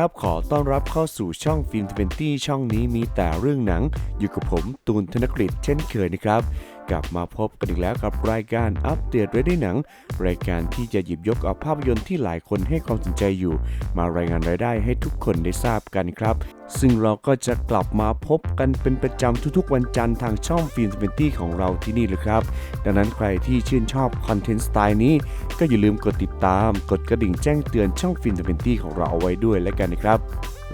ครับ ขอต้อนรับเข้าสู่ช่องฟิล์มทเวนตี้ช่องนี้มีแต่เรื่องหนัง อยู่กับผมตูนธนกฤษเช่นเคยนะครับ กลับมาพบกันอีกแล้วกับรายการอัปเดตไว้ได้หนัง รายการที่จะหยิบยกเอาภาพยนตร์ที่หลายคนให้ความสนใจอยู่ มารายงานรายได้ให้ทุกคนได้ทราบกันครับ ซึ่งเราก็จะกลับมาพบกันเป็นประจำทุกๆ วันจันทร์ทางช่องฟิล์ม20ของเราที่นี่เลยครับ ดังนั้นใครที่ชื่นชอบคอนเทนต์สไตล์นี้ ก็อย่าลืมกดติดตาม กดกระดิ่งแจ้งเตือนช่องฟิล์ม20ของเราเอาไว้ด้วยแล้วกันนะครับ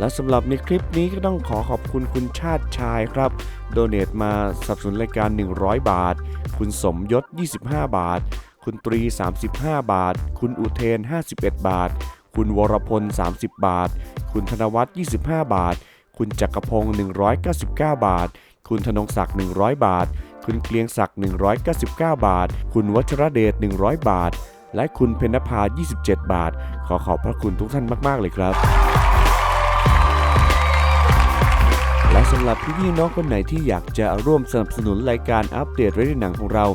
และสำหรับในคลิปนี้ก็ต้องขอขอบคุณคุณชาติชายครับ โดเนตมาสนับสนุนรายการ 100 บาท คุณสมยศ 25 บาท คุณตรี 35 บาท คุณอุเทน 51 บาท คุณวรพล 30 บาท คุณธนวัฒน์ 25 บาท คุณจักรพงศ์199 บาท คุณธนงศักดิ์ 100 บาท คุณเกลียงศักดิ์ 199 บาท คุณวัชรเดช 100 บาท และคุณเพนภา 27 บาท ขอขอบพระคุณทุกท่านมาก ๆ เลยครับ และสำหรับพี่ๆน้องคนไหนที่อยากจะร่วมสนับสนุนรายการอัปเดตเรื่องหนังของเรา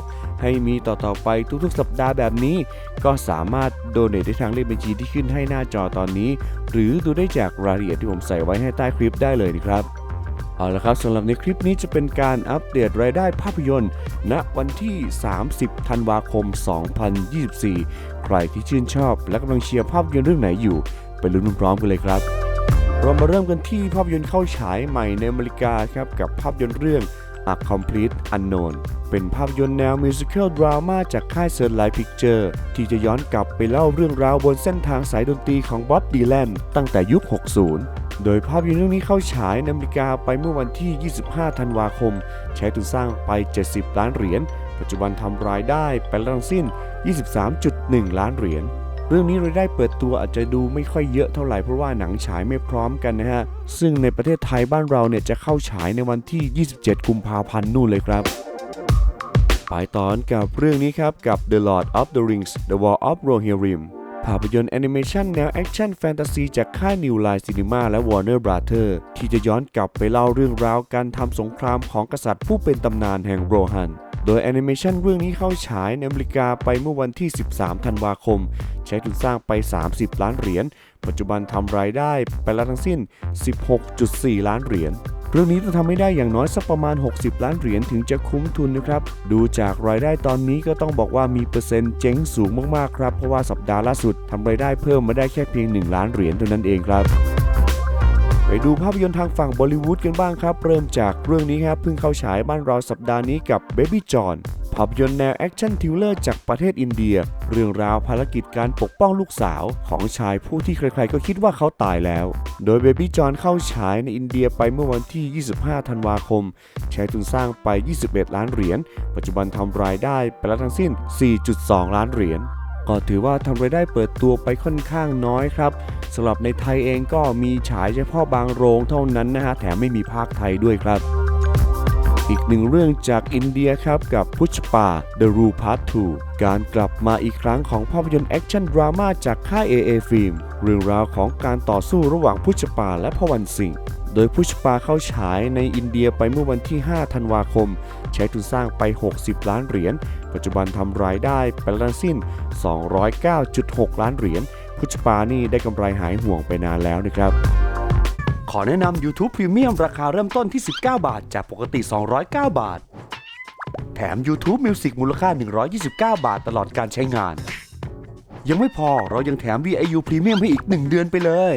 ให้มีต่อๆไปทุกๆ สัปดาห์แบบนี้ ก็สามารถโดเนทได้ทางเลขบัญชีที่ขึ้นให้หน้าจอตอนนี้ หรือดูได้จากรายละเอียดที่ผมใส่ไว้ให้ใต้คลิปได้เลยนะครับเอาละครับสำหรับในคลิปนี้จะเป็นการอัปเดตรายได้ภาพยนตร์ ณวันที่ 30 ธันวาคม 2024 ใครที่ชื่นชอบและกำลังเชียร์ภาพยนตร์เรื่องไหนอยู่ ไปลุ้นพร้อมกันเลยครับ เรามาเริ่มกันที่ภาพยนตร์เข้าฉายใหม่ในอเมริกาครับกับภาพยนตร์เรื่อง A Complete Unknown เป็นภาพยนตร์แนวมิวสิควลดราม่าจากค่ายเซิร์ไลท์พิกเจอร์ที่จะย้อนกลับไปเล่าเรื่องราวบนเส้นทางสายดนตรีของบ๊อบดีแลนตั้งแต่ยุค 60 โดยภาพยนตร์เรื่องนี้เข้าฉายในอเมริกาไปเมื่อวันที่ 25 ธันวาคม ใช้ทุนสร้างไป 70 ล้านเหรียญ ปัจจุบันทำรายได้ไปแล้วทั้งสิ้น 23.1 ล้านเหรียญ เรื่องนี้รายได้เปิดตัวอาจจะดูไม่ค่อยเยอะเท่าไหร่เพราะว่าหนังฉายไม่พร้อมกันนะฮะ ซึ่งในประเทศไทยบ้านเราเนี่ยจะเข้าฉายในวันที่ 27 กุมภาพันธ์นู่นเลยครับไปตอนกับเรื่องนี้ครับ กับ The Lord of the Rings The War of Rohirrim ภาพยนตร์แอนิเมชันแนวแอคชั่นแฟนตาซีจากค่าย New Line Cinema และ Warner Brother ที่จะย้อนกลับไปเล่าเรื่องราวการทำสงครามของกษัตริย์ผู้เป็นตำนานแห่งโรฮัน โดยแอนิเมชันเรื่องนี้เข้าฉายในอเมริกาไปเมื่อวันที่ 13 ธันวาคม ใช้ทุนสร้างไป 30 ล้านเหรียญ ปัจจุบันทำรายได้ไปแล้วทั้งสิ้น 16.4 ล้านเหรียญเรื่องนี้ต้องทำให้ได้อย่างน้อยสักประมาณ 60 ล้านเหรียญถึงจะคุ้มทุนนะครับ ดูจากรายได้ตอนนี้ก็ต้องบอกว่ามีเปอร์เซ็นต์เจ๊งสูงมากๆครับ เพราะว่าสัปดาห์ล่าสุดทำรายได้เพิ่มมาได้แค่เพียง 1 ล้านเหรียญเท่านั้นเองครับ ไปดูภาพยนตร์ทางฝั่งบอลิวูดกันบ้างครับ เริ่มจากเรื่องนี้ครับเพิ่งเข้าฉายบ้านเราสัปดาห์นี้กับ Baby John ภาพยนตร์แนวแอคชั่นทิวเลอร์จากประเทศอินเดีย เรื่องราวภารกิจการปกป้องลูกสาวของชายผู้ที่ใครๆก็คิดว่าเขาตายแล้ว โดย Baby John เข้าฉายในอินเดียไปเมื่อวันที่ 25 ธันวาคม ใช้ทุนสร้างไป 21 ล้านเหรียญ ปัจจุบันทำรายได้ไปแล้วทั้งสิ้น 4.2 ล้านเหรียญ ก็ถือว่าทำรายได้เปิดตัวไปค่อนข้างน้อยครับสำหรับในไทยเองก็มีฉายเฉพาะบางโรงเท่านั้นนะฮะแถมไม่มีภาคไทยด้วยครับ อีกหนึ่งเรื่องจากอินเดียครับกับพุชปา The Rule Part 2การกลับมาอีกครั้งของภาพยนตร์แอคชั่นดราม่าจากค่าย AA Film เรื่องราวของการต่อสู้ระหว่างพุชปาและพวันสิงห์ โดยพุชปาเข้าฉายในอินเดียไปเมื่อวันที่ 5 ธันวาคม ใช้ทุนสร้างไป 60 ล้านเหรียญ ปัจจุบันทำรายได้ไปแล้วทั้งสิ้น 209.6 ล้านเหรียญ พุชปานี่ได้กำไรหายห่วงไปนานแล้วนะครับ ขอแนะนำ YouTube Premium ราคาเริ่มต้นที่ 19 บาท จากปกติ 209 บาท แถม YouTube Music มูลค่า 129 บาทตลอดการใช้งาน ยังไม่พอเรายังแถม VIU Premium ให้อีก 1 เดือนไปเลย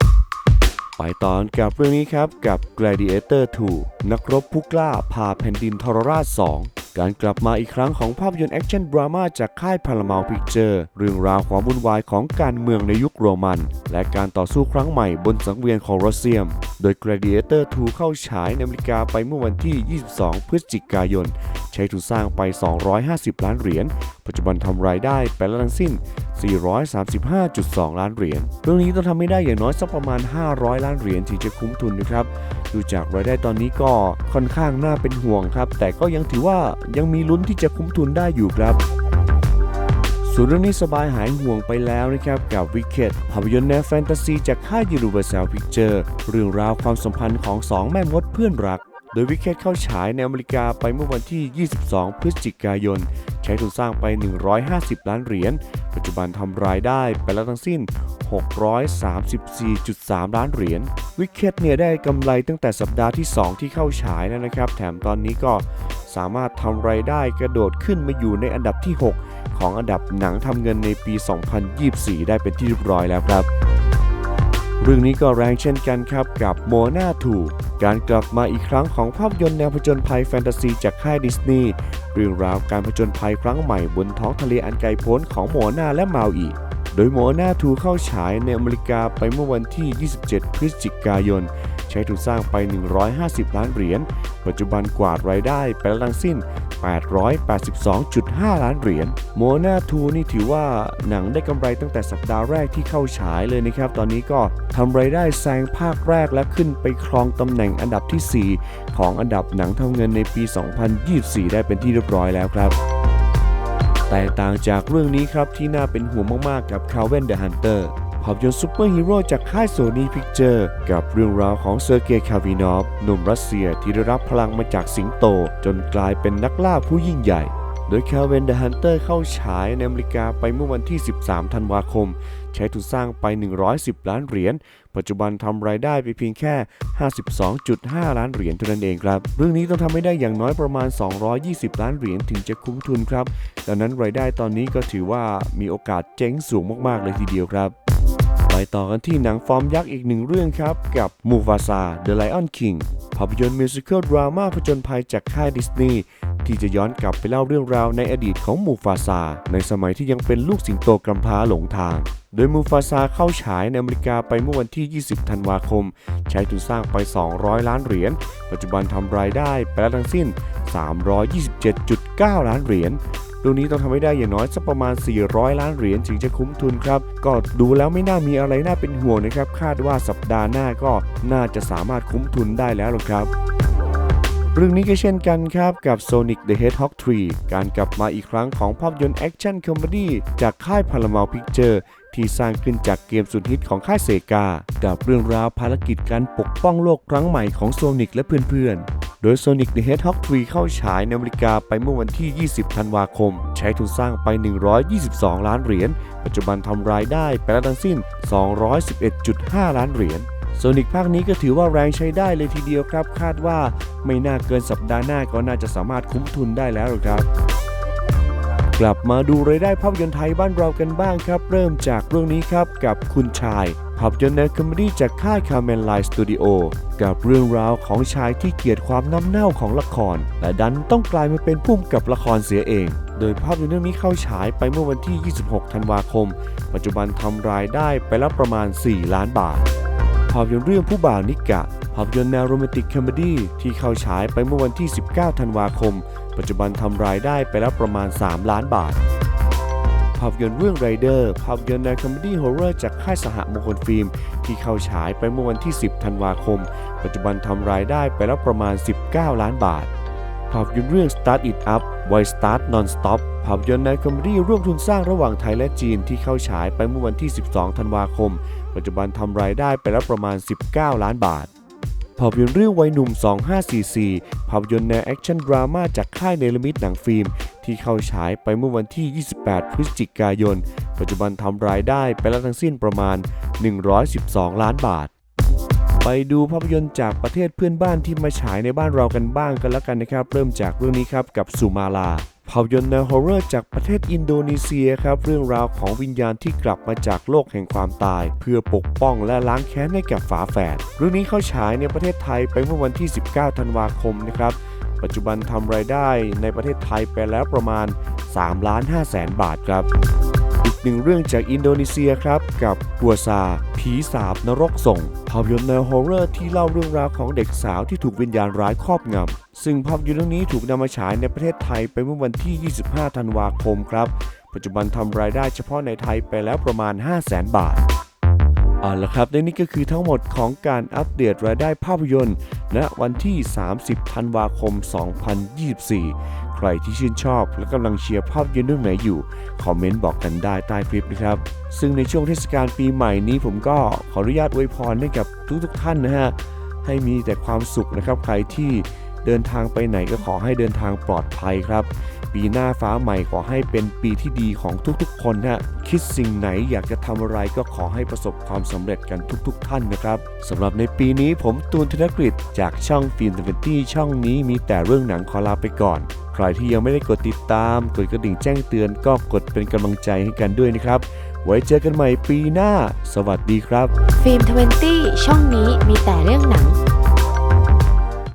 ไปตอนกับเรื่องนี้ครับกับ Gladiator 2 นักรบผู้กล้าพาแผ่นดินทรราช 2การกลับมาอีกครั้งของภาพยนตร์แอคชั่นดราม่าจากค่าย Paramount Picture เรื่องราวความวุ่นวายของการเมืองในยุคโรมัน และการต่อสู้ครั้งใหม่บนสังเวียนของรัสเซียม โดย Gladiator 2 เข้าฉายในอเมริกาไปเมื่อวันที่ 22 พฤศจิกายน ใช้ทุนสร้างไป 250 ล้านเหรียญ ปัจจุบันทำรายได้ไปแล้วทั้งสิ้น 435.2 ล้านเหรียญ เรื่องนี้ต้องทำให้ได้อย่างน้อยสักประมาณ 500 ล้านเหรียญถึงจะคุ้มทุนนะครับ ดูจากรายได้ตอนนี้ก็ค่อนข้างน่าเป็นห่วงครับ แต่ก็ยังถือว่ายังมีลุ้นที่จะคุ้มทุนได้อยู่ครับส่วนเรื่องนี้สบายหายห่วงไปแล้วนะครับ กับ Wicked ภาพยนตร์แนวแฟนตาซีจากค่าย Universal Picture เรื่องราวความสัมพันธ์ของสองแม่มดเพื่อนรัก โดย Wicked เข้าฉายในอเมริกาไปเมื่อวันที่ 22 พฤศจิกายน ใช้ทุนสร้างไป 150 ล้านเหรียญ ปัจจุบันทำรายได้ไปแล้วทั้งสิ้น 634.3 ล้านเหรียญ Wicked เนี่ยได้กำไรตั้งแต่สัปดาห์ที่ 2 ที่เข้าฉายแล้วนะครับ แถมตอนนี้ก็สามารถทำรายได้กระโดดขึ้นมาอยู่ในอันดับที่ 6 ของอันดับหนังทำเงินในปี 2024 ได้เป็นที่เรียบร้อยแล้วครับ เรื่องนี้ก็แรงเช่นกันครับกับโมนาทูการกลับมาอีกครั้งของภาพยนตร์แนวผจญภัยแฟนตาซีจากค่ายดิสนีย์เรื่องราวการผจญภัยครั้งใหม่บนท้องทะเลอันไกลโพ้นของโมนาและมาอี โดยโมนาทูเข้าฉายในอเมริกาไปเมื่อวันที่ 27 พฤศจิกายน ใช้ทุนสร้างไป 150 ล้านเหรียญ ปัจจุบันกวาดรายได้ไปแล้วทั้งสิ้น 882.5 ล้านเหรียญ โมนาทูนี่ถือว่าหนังได้กำไรตั้งแต่สัปดาห์แรกที่เข้าฉายเลยนะครับ ตอนนี้ก็ทำรายได้แซงภาคแรกและขึ้นไปครองตำแหน่งอันดับที่ 4 ของอันดับหนังทำเงินในปี 2024 ได้เป็นที่เรียบร้อยแล้วครับ แตกต่างจากเรื่องนี้ครับที่น่าเป็นห่วงมากๆกับ c a l v i n the Hunter ภาพยนตร์ซูเปอร์ฮีโร่จากค่ายโซนี่พิกเจอร์กับเรื่องราวของเซอร์เกย์คาวินอฟหนุ่มรัสเซียที่ได้รับพลังมาจากสิงโต จนกลายเป็นนักล่าผู้ยิ่งใหญ่ โดย c a l v i n the Hunter เข้าฉายในอเมริกาไปเมื่อวันที่ 13 ธันวาคม ใช้ทุนสร้างไป 110 ล้านเหรียญ ปัจจุบันทำรายได้ไปเพียงแค่ 52.5 ล้านเหรียญเท่านั้นเองครับ เรื่องนี้ต้องทำให้ได้อย่างน้อยประมาณ 220 ล้านเหรียญถึงจะคุ้มทุนครับ ดังนั้นรายได้ตอนนี้ก็ถือว่ามีโอกาสเจ๊งสูงมากๆเลยทีเดียวครับไปต่อกันที่หนังฟอร์มยักษ์อีกหนึ่งเรื่องครับ กับ Mufasa The Lion King ภาพยนตร์มิวสิควลดราม่าผจญภัยจากค่ายดิสนีย์ ที่จะย้อนกลับไปเล่าเรื่องราวในอดีตของมูฟาซาในสมัยที่ยังเป็นลูกสิงโตกำพร้าหลงทาง โดยมูฟาซาเข้าฉายในอเมริกาไปเมื่อวันที่ 20 ธันวาคม ใช้ทุนสร้างไป 200 ล้านเหรียญ ปัจจุบันทำรายได้ไปแล้วทั้งสิ้น 327.9 ล้านเหรียญเรื่องนี้ต้องทำให้ได้อย่างน้อยสักประมาณ 400 ล้านเหรียญถึงจะคุ้มทุนครับ ก็ดูแล้วไม่น่ามีอะไรน่าเป็นห่วงนะครับ คาดว่าสัปดาห์หน้าก็น่าจะสามารถคุ้มทุนได้แล้วหรอครับ เรื่องนี้ก็เช่นกันครับกับ Sonic the Hedgehog 3 การกลับมาอีกครั้งของภาพยนตร์แอคชั่นคอมเมดี้จากค่าย Paramount Picture ที่สร้างขึ้นจากเกมสุดฮิตของค่ายเซกา กับเรื่องราวภารกิจการปกป้องโลกครั้งใหม่ของโซนิกและเพื่อนๆ โดย Sonic the Hedgehog 3 เข้าฉายในอเมริกาไปเมื่อวันที่ 20 ธันวาคม ใช้ทุนสร้างไป 122 ล้านเหรียญ ปัจจุบันทำรายได้ไปแล้วทั้งสิ้น 211.5 ล้านเหรียญ โซนิกภาคนี้ก็ถือว่าแรงใช้ได้เลยทีเดียวครับ คาดว่าไม่น่าเกินสัปดาห์หน้าก็น่าจะสามารถคุ้มทุนได้แล้วครับกลับมาดูรายได้ภาพยนตร์ไทยบ้านเรากันบ้างครับ เริ่มจากเรื่องนี้ครับกับคุณชายภาพยนตร์แนวคอมเมดี้จากค่ายคาเมนไลน์สตูดิโอกับเรื่องราวของชายที่เกลียดความน้ำเน่าของละคร แต่ดันต้องกลายมาเป็นผู้กำกับละครเสียเอง โดยภาพยนตร์เรื่องนี้เข้าฉายไปเมื่อวันที่ 26 ธันวาคม ปัจจุบันทำรายได้ไปแล้วประมาณ 4 ล้านบาท ภาพยนตร์เรื่องผู้บ่าวนิกะ ภาพยนตร์แนวโรแมนติกคอมเมดี้ที่เข้าฉายไปเมื่อวันที่ 19 ธันวาคม ปัจจุบันทำรายได้ไปแล้วประมาณ 3 ล้านบาท ภาพยนตร์เรื่องไรเดอร์ภาพยนตร์แนวคอมเมดี้ฮอร์เรอร์จากค่ายสหมงคลฟิล์ม ที่เข้าฉายไปเมื่อวันที่ 10 ธันวาคม ปัจจุบันทำรายได้ไปแล้วประมาณ 19 ล้านบาทภาพยนตร์เรื่อง Start It Up Why Start Non-Stop ภาพยนตร์ในวคอมเมดี้ร่วมทุนสร้างระหว่างไทยและจีนที่เข้าฉายไปเมื่อวันที่ 12 ธันวาคม ปัจจุบันทำรายได้ไปแล้วประมาณ 19 ล้านบาท ภาพยนตร์เรื่องวัยหนุ่ม 2544 ภาพยนตร์แนวแอคชั่นดราม่าจากค่ายเนลมิดหนังฟิล์ม ที่เข้าฉายไปเมื่อวันที่ 28 พฤศจิกายน ปัจจุบันทำรายได้ไปแล้วทั้งสิ้นประมาณ 112 ล้านบาทไปดูภาพยนตร์จากประเทศเพื่อนบ้านที่มาฉายในบ้านเรากันบ้างกันแล้วกันนะครับ เริ่มจากเรื่องนี้ครับกับสุมาลา ภาพยนตร์แนวฮอร์เรอร์จากประเทศอินโดนีเซียครับ เรื่องราวของวิญญาณที่กลับมาจากโลกแห่งความตาย เพื่อปกป้องและล้างแค้นให้กับฝาแฝดเรื่องนี้เข้าฉายในประเทศไทยไปเมื่อวันที่ 19 ธันวาคมนะครับปัจจุบันทำรายได้ในประเทศไทยไปแล้วประมาณ3ล้าน5แสนบาทครับ อีกหนึ่งเรื่องจากอินโดนีเซียครับ กับกัวซา ผีสาบนรกส่งภาพยนตร์แนวฮอร์เรอร์ที่เล่าเรื่องราวของเด็กสาวที่ถูกวิญญาณร้ายครอบงำ ซึ่งภาพยนตร์เรื่องนี้ถูกนำมาฉายในประเทศไทยไปเมื่อวันที่ 25 ธันวาคมครับ ปัจจุบันทำรายได้เฉพาะในไทยไปแล้วประมาณ 5 0 0แสนบาทเอาละครับและนี่ก็คือทั้งหมดของการอัปเดตรายได้ภาพยนตร์ณวันที่ 30 ธันวาคม 2024 ใครที่ชื่นชอบและกำลังเชียร์ภาพยนตร์เรื่องไหนอยู่ คอมเมนต์บอกกันได้ใต้คลิปนะครับ ซึ่งในช่วงเทศกาลปีใหม่นี้ผมก็ขออนุญาตอวยพรให้กับทุกๆท่านนะฮะ ให้มีแต่ความสุขนะครับใครที่ เดินทางไปไหนก็ขอให้เดินทางปลอดภัยครับ ปีหน้าฟ้าใหม่ขอให้เป็นปีที่ดีของทุกๆ คนนะคิดสิ่งไหนอยากจะทำอะไรก็ขอให้ประสบความสำเร็จกันทุกๆ ท่านนะครับสำหรับในปีนี้ผมตูนธนกฤษจากช่องฟิล์มเวนตี้ช่องนี้มีแต่เรื่องหนังขอลาไปก่อน ใครที่ยังไม่ได้กดติดตาม กดกระดิ่งแจ้งเตือนก็กดเป็นกำลังใจให้กันด้วยนะครับ ไว้เจอกันใหม่ปีหน้า สวัสดีครับ ฟิล์มทเวนตี้ช่องนี้มีแต่เรื่องหนัง